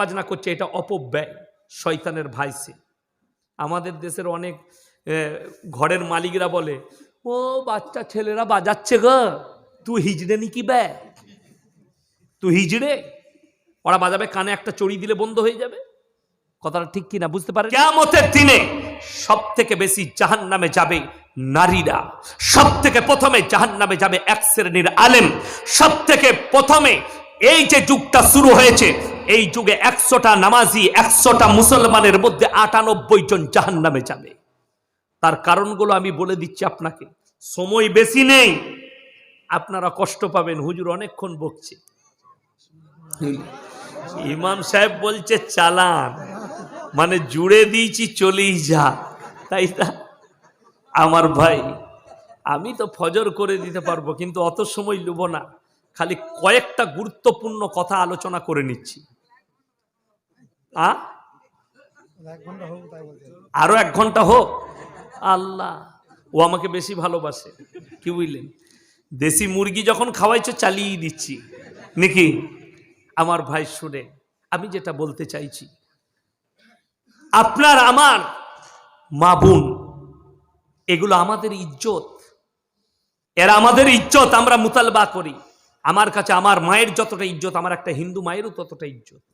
বাজনা করছে, এটা অপব্যয়, শয়তানের ভাইসে। আমাদের দেশের অনেক ঘরের মালিকরা বলে, ও বাচ্চা ছেলেরা বাজাচ্ছে গো, তুই হিজড়ে নি কি বে তুই হিজড়ে? ওরা বাজাবে, কানে একটা চড়ি দিলে বন্ধ হয়ে যাবে? কথাটা ঠিক কিনা বুঝতে পারে কেমতের দিনে সব থেকে বেশি জাহান নামে যাবে নারীরা সব থেকে প্রথমে জাহান নামে যাবে এক শ্রেণির আলেম সব থেকে প্রথমে এই যে যুগটা শুরু হয়েছে, এই যুগে একশোটা নামাজি, একশোটা মুসলমানের মধ্যে আটানব্বই জন জাহান নামে যাবে। তার কারণগুলো আমি বলে দিচ্ছি আপনাকে। সময় বেশি নেই, আপনারা কষ্ট পাবেন, হুজুর অনেকক্ষণ বকছে। ইমাম সাহেব বলছে, চালান মানে জুড়ে দিয়েছি, চলেই যা। তাই না আমার ভাই, আমি তো ফজর করে দিতে পারব, কিন্তু অত সময় লুব না। খালি কয়েকটা গুরুত্বপূর্ণ কথা আলোচনা করে নিচ্ছি। আরও এক ঘণ্টা হোক। আল্লাহ, ও আমাকে বেশি ভালোবাসে। কি বুঝলেন? দেশি মুরগি যখন খাওয়াইছো, চালিয়ে দিচ্ছি। নাকি? আমার ভাই শুনে আমি যেটা বলতে চাইছি, আপনার আমার মা বোন, এগুলো আমাদের ইজ্জত। এরা আমাদের ইজ্জত, আমরা মুতালবা করি। আমার কাছে আমার মায়ের যতটা ইজ্জত, আমার একটা হিন্দু মায়েরও ততটা ইজ্জত।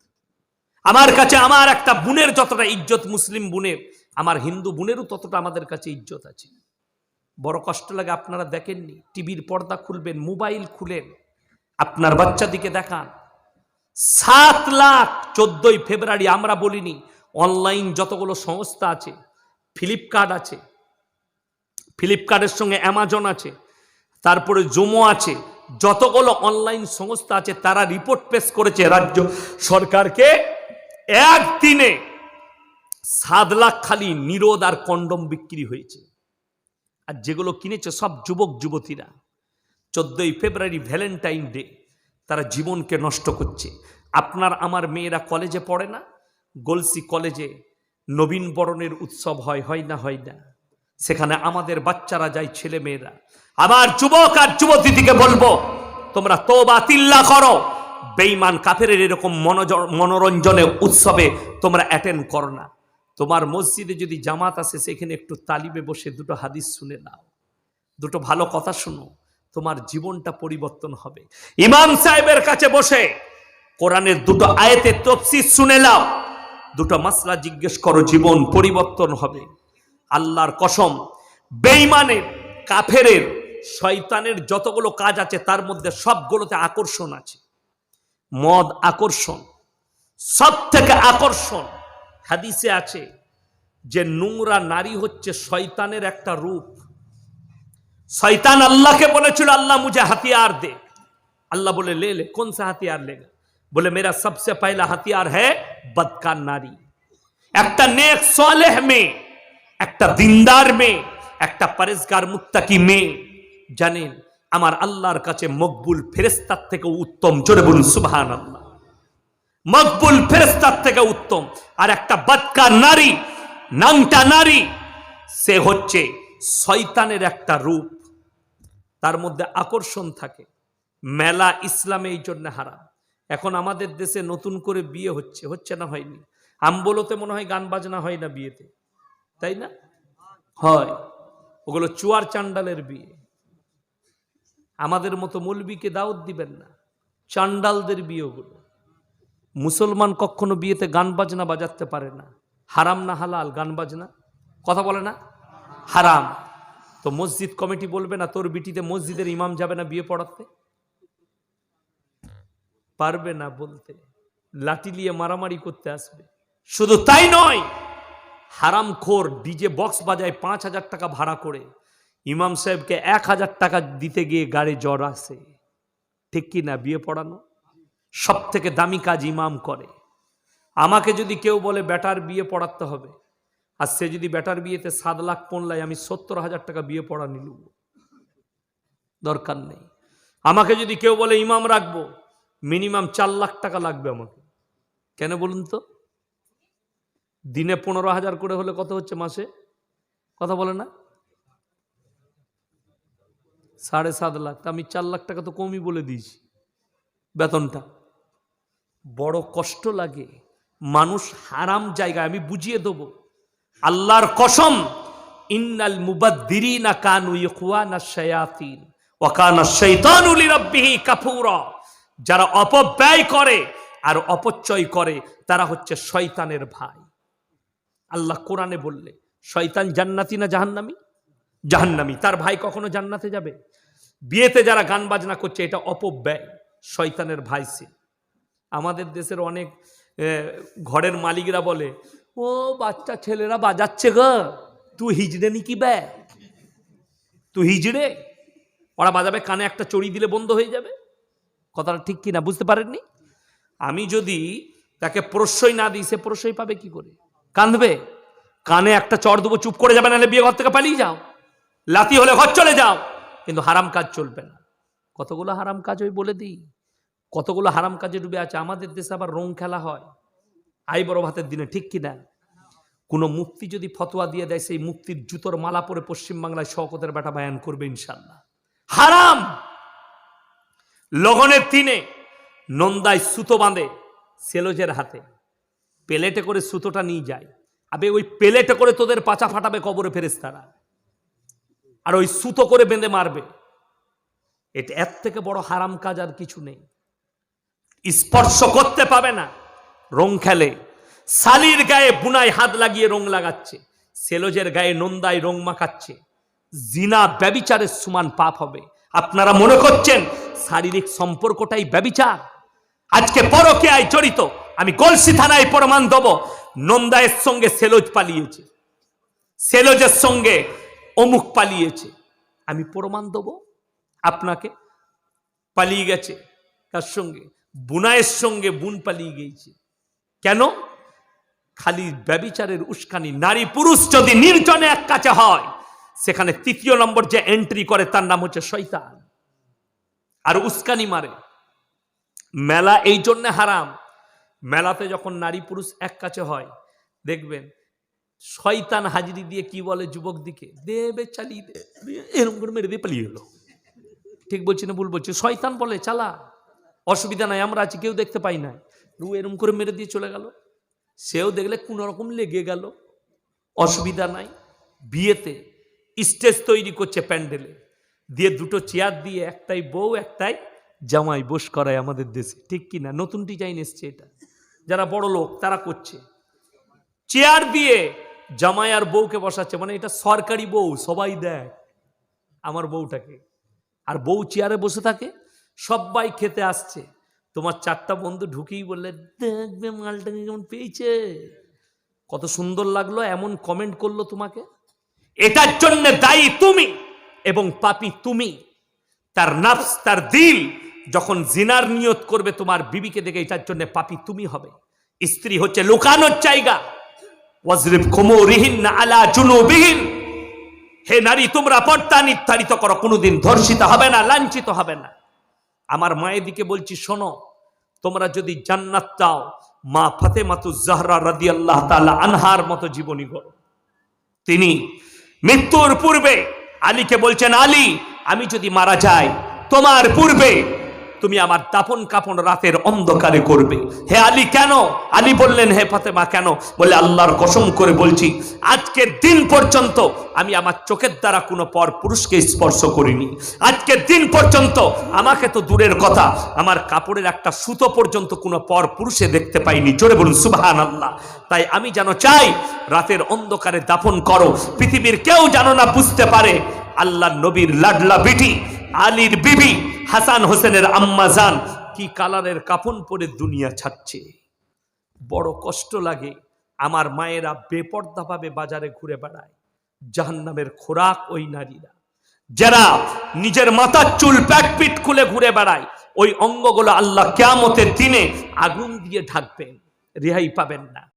আমার কাছে আমার একটা বোনের যতটা ইজ্জত, মুসলিম বোনের, আমার হিন্দু বোনেরও ততটা আমাদের কাছে ইজ্জত আছে। বড় কষ্ট লাগে, আপনারা দেখেননি, টিভির পর্দা খুলবেন, মোবাইল খুলেন, আপনার বাচ্চাদিকে দেখান। সাত লাখ চোদ্দই ফেব্রুয়ারি আমরা বলিনি, অনলাইন যতগুলো সংস্থা আছে, ফ্লিপকার্ট আছে, ফ্লিপকার্টের সঙ্গে অ্যামাজন আছে, তারপরে জোমো আছে যতগুলো অনলাইন সংস্থা আছে, তারা রিপোর্ট পেশ করেছে রাজ্য সরকারকে। একদিনে সাত লাখ খালি নিরোধ আর কন্ডম বিক্রি হয়েছে। আর যেগুলো কিনেছে সব যুবক, যুবতীরা। চোদ্দই ফেব্রুয়ারি ভ্যালেন্টাইন ডে, তারা জীবনকে নষ্ট করছে। আপনার, আমার মেয়েরা কলেজে পড়ে না? গলসি কলেজে নবীন বরণের উৎসব হয় হয় না হয় না? সেখানে আমাদের বাচ্চারা যায় ছেলে মেয়েরা আমার যুবক আর যুবতীদিকে বলব, তোমরা তো বাতিল্লা করো। বেইমান কাফের এরকম মনোরঞ্জনে উৎসবে তোমরা অ্যাটেন্ড করো না। তোমার মসজিদে যদি জামাত আসে, সেখানে একটু তালিবে বসে দুটো হাদিস শুনে নাও। দুটো ভালো কথা শুনো, তোমার জীবনটা পরিবর্তন হবে। ইমাম সাহেবের কাছে বসে কোরআনের দুটো আয়াতের তফসির শুনে নাও। দুটো মাসলা জিজ্ঞেস করো, জীবন পরিবর্তন হবে। আল্লাহর কসম বেইমানের কাফেরের, শয়তানের যতগুলো কাজ আছে তার মধ্যে সবগুলোতে আকর্ষণ আছে। মদ আকর্ষণ সব থেকে আকর্ষণ হাদিসে আছে যে নোংরা নারী হচ্ছে শয়তানের একটা রূপ। শয়তান আল্লাহকে বলেছিল, আল্লাহ মুঝে হাতিয়ার দে। আল্লাহ বলে, লে লে, কোন সে হাতিয়ার লে বলে, মেরা সবসে পহলা হাতিয়ার হ্যাঁ বদকার নারী। একটা নেক সলেহ মেয়ে একটা দিনদার মেয়ে, একটা পরেজগার মুত্তাকি মেয়ে, জানেন, আমার আল্লাহর কাছে মকবুল ফেরেস্তার থেকে উত্তম। জোরে বলুন সুবহান আল্লাহ মকবুল ফেরেস্তার থেকে উত্তম। আর একটা বদকার নারী নাংটা নারী, সে হচ্ছে শয়তানের একটা রূপ। তার মধ্যে আকর্ষণ থাকে। মেলা ইসলামে এই জন্য হারাম। এখন আমাদের দেশে নতুন করে বিয়ে হচ্ছে হচ্ছে না হয়নি? আম্বলতে মনে হয় গান বাজনা হয় না বিয়েতে? তাই না? হয়। ওগুলো চুয়ার চান্ডালের বিয়ে। আমাদের মতো মৌলবিকে দাওয়াত দিবেন না। চান্ডালদের বিয়ে ওগুলো। মুসলমান কখনো বিয়েতে গান বাজনা বাজাতে পারে না। হারাম না হালাল গান বাজনা? কথা বলে না? হারাম। তো মসজিদ কমিটি বলবে না, তোর বিটিতে মসজিদের ইমাম যাবে না বিয়ে পড়াতে? পারবে না বলতে। লাঠি নিয়ে মারামারি করতে আসবে। শুধু তাই নয় হারাম খোর ডিজে বক্স বাজায় পাঁচ হাজার টাকা ভাড়া করে। ইমাম সাহেবকে এক হাজার টাকা দিতে গিয়ে গাড়ি জ্বর আসে। ঠিক কি না বিয়ে পড়ানো? সব থেকে দামি কাজ ইমাম করে। আমাকে যদি কেউ বলে, বেটার বিয়ে পড়াতে হবে। আর সে যদি বেটার বিয়েতে সাত লাখ পড়লায় আমি সত্তর হাজার টাকা বিয়ে পড়া নিলুব দরকার নেই। আমাকে যদি কেউ বলে, ইমাম রাখব মিনিমাম চার লাখ টাকা লাগবে আমাকে। কেন বলুন তো? দিনে পনেরো হাজার করে হলে কত হচ্ছে মাসে? কথা বলে না। সাড়ে সাত লাখ। আমি চার লাখ টাকা তো কমই বলে দিয়েছি বেতনটা। বড় কষ্ট লাগে। মানুষ হারাম জায়গায়, আমি বুঝিয়ে দেব। আল্লাহর কসম, ইন্নাল মুবাদ্দিরিনা কানু ইখওয়ানা শায়াতিন, ওয়া কানা শাইতানু লিরাব্বিহি কাফুরা। যারা অপব্যয় করে আর অপচয় করে, তারা হচ্ছে শয়তানের ভাই। আল্লাহ কোরআনে বললে, শয়তান জান্নাতি না জাহান্নামি? জাহান্নামি। তার ভাই কখনো জান্নাতে যাবে? বিয়েতে যারা গান বাজনা করছে, এটা অপব্যয়। শয়তানের ভাই সে। আমাদের দেশের অনেক ঘরের মালিকরা বলে, ও বাচ্চা ছেলেরা বাজাচ্ছে গো, তুই হিজড়ে নি কি ব্যা তুই হিজড়ে? ওরা বাজাবে, কানে একটা চড়ি দিলে বন্ধ হয়ে যাবে? কথাটা ঠিক কিনা বুঝতে পারেননি? আমি যদি তাকে প্রশ্রয় না দিই, সে প্রশ্রয় পাবে কি করে? কাঁদবে। কানে একটা চর দেবো, চুপ করে যাবে, নাহলে বিয়ে ঘর থেকে পালিয়ে যাও। লাতি হলে ঘর চলে যাও। কিন্তু হারাম কাজ চলবে না। কতগুলো হারাম কাজ ওই বলে দিই। কতগুলো হারাম কাজে ডুবে আছে। আমাদের দেশে আবার রং খেলা হয়। আই বড় ভাতের দিনে, ঠিক কিনা কোনো মুক্তি যদি ফতোয়া দিয়ে দেয়, সেই মুক্তির জুতোর মালা পরে পশ্চিমবাংলায় শওকতের বেটা বায়ান করবে ইনশাল্লাহ হারাম! লগনের দিনে নন্দায় সুতো বাঁধে সেলোজের হাতে। পেলেটে করে সুতোটা নিয়ে যায়। আবে ওই পেলেটে করে তোদের পাচা ফাটাবে কবরে ফেরেস তারা আর ওই সুতো করে বেঁধে মারবে। এটা, এর থেকে বড় হারাম কাজ আর কিছু নেই। স্পর্শ করতে পাবে না। রং খেলে। শালির গায়ে বুনায় হাত লাগিয়ে রং লাগাচ্ছে। সেলোজের গায়ে নন্দায় রং মাখাচ্ছে। জিনা ব্যবিচারের সমান পাপ হবে। আপনারা মনে করছেন, শারীরিক সম্পর্কটাই ব্যবিচার? আজকে পরকে আয় জড়িত। আমি গলসি থানায় প্রমাণ দেব। নন্দায়ের সঙ্গে সেলোজ পালিয়েছে। সেলোজের সঙ্গে অমুক পালিয়েছে। আমি প্রমাণ দেব। আপনাকে পালিয়ে গেছে। তার সঙ্গে বুনায়ের সঙ্গে বুন পালিয়ে গিয়েছে। কেন? খালি ব্যবিচারের উস্কানি। নারী পুরুষ যদি নির্জনে এক কাছে হয়, সেখানে তৃতীয় নম্বর যে এন্ট্রি করে, তার নাম হচ্ছে শৈতান আর উস্কানি মারে। মেলা এই জন্য হারাম। মেলাতে যখন নারী পুরুষ এক কাছে হয়, দেখবেন শয়তান হাজিরি দিয়ে কি বলে যুবক দিকে দেবে চালিয়ে দে এরকম করে মেরে দিয়ে পালিয়ে এলো। ঠিক বলছি না ভুল বলছি? শয়তান বলে, চালা, অসুবিধা নাই, আমরা আছি, কেউ দেখতে পাই না রু এরম করে মেরে দিয়ে চলে গেল। সেও দেখলে কোনো রকম লেগে গেল। অসুবিধা নাই। বিয়েতে স্টেজ তৈরি করছে প্যান্ডেলে। দিয়ে দুটো চেয়ার দিয়ে একটাই বউ, একটাই জামাই বস করায় আমাদের দেশে। ঠিক কি না নতুন ডিজাইন এসছে এটা। যারা বড় লোক, তারা করছে। চেয়ার দিয়ে জামাই আর বউকে বসাচ্ছে মানে এটা সরকারি বউ, সবাই দেয় আমার বউটাকে। আর বউ চেয়ারে বসে থাকে, সবাই খেতে আসছে। তোমার চারটা বন্ধু ঢুকেই বললে দেখবে মালটাকে কেমন পেয়েছে? কত সুন্দর লাগল, এমন কমেন্ট করল তোমাকে? এটার জন্য দায়ী তুমি এবং পাপি তুমি। তার নাফস, তার দিল যখন জিনার নিয়ত করবে তোমার বিবিকে দেখে এটার জন্য পাপি তুমি হবে। স্ত্রী হচ্ছে লুকানোর জায়গা। হে নারী, তোমরা পর্দা নির্ধারিত করো, কোনোদিন ধর্ষিত হবে না, লাঞ্ছিত হবে না। আমার মায়ের দিকে বলছি, শোনো, তোমরা যদি জান্নাত চাও, মা ফাতেমাতু জাহরা রাদি আল্লাহ তাআলা আনহার মতো জীবনী করো তিনি মৃত্যুর পূর্বে আলীকে বলছেন, আলী, আমি যদি মারা যাই, তোমার পূর্বে তুমি আমার দাপন কাপন রাতের অন্ধকারে করবে। হে আলী কেন? আলী বললেন, হে ফাতেমা কেন? বলে আল্লাহর কসম করে বলছি, আজকের দিন পর্যন্ত আমি আমার চোখের দ্বারা কোনো পর পুরুষকে স্পর্শ করিনি। আজকের দিন পর্যন্ত আমাকে তো দূরের কথা, আমার কাপড়ের একটা সুতো পর্যন্ত কোনো পর পুরুষে দেখতে পাইনি। জোরে বলুন সুবাহান আল্লাহ তাই আমি যেন চাই, রাতের অন্ধকারে দাফন করো। পৃথিবীর কেউ যেন না বুঝতে পারে আল্লাহ নবীর লাডলা বিটি আলীর বিবি হাসান হোসেনের আম্মা জান কি কালারের কাপন পরে দুনিয়া ছাড়ছে। বড় কষ্ট লাগে আমার মায়েরা বেপর্দাভাবে বাজারে ঘুরে বেড়ায়, জাহান্নামের খোরাক ওই নারীরা। যারা নিজের মাথার চুল প্যাট পিট খুলে ঘুরে বেড়ায়, ওই অঙ্গগুলো আল্লাহ কেয়ামতের দিনে আগুন দিয়ে ঢাকবেন, রেহাই পাবেন না।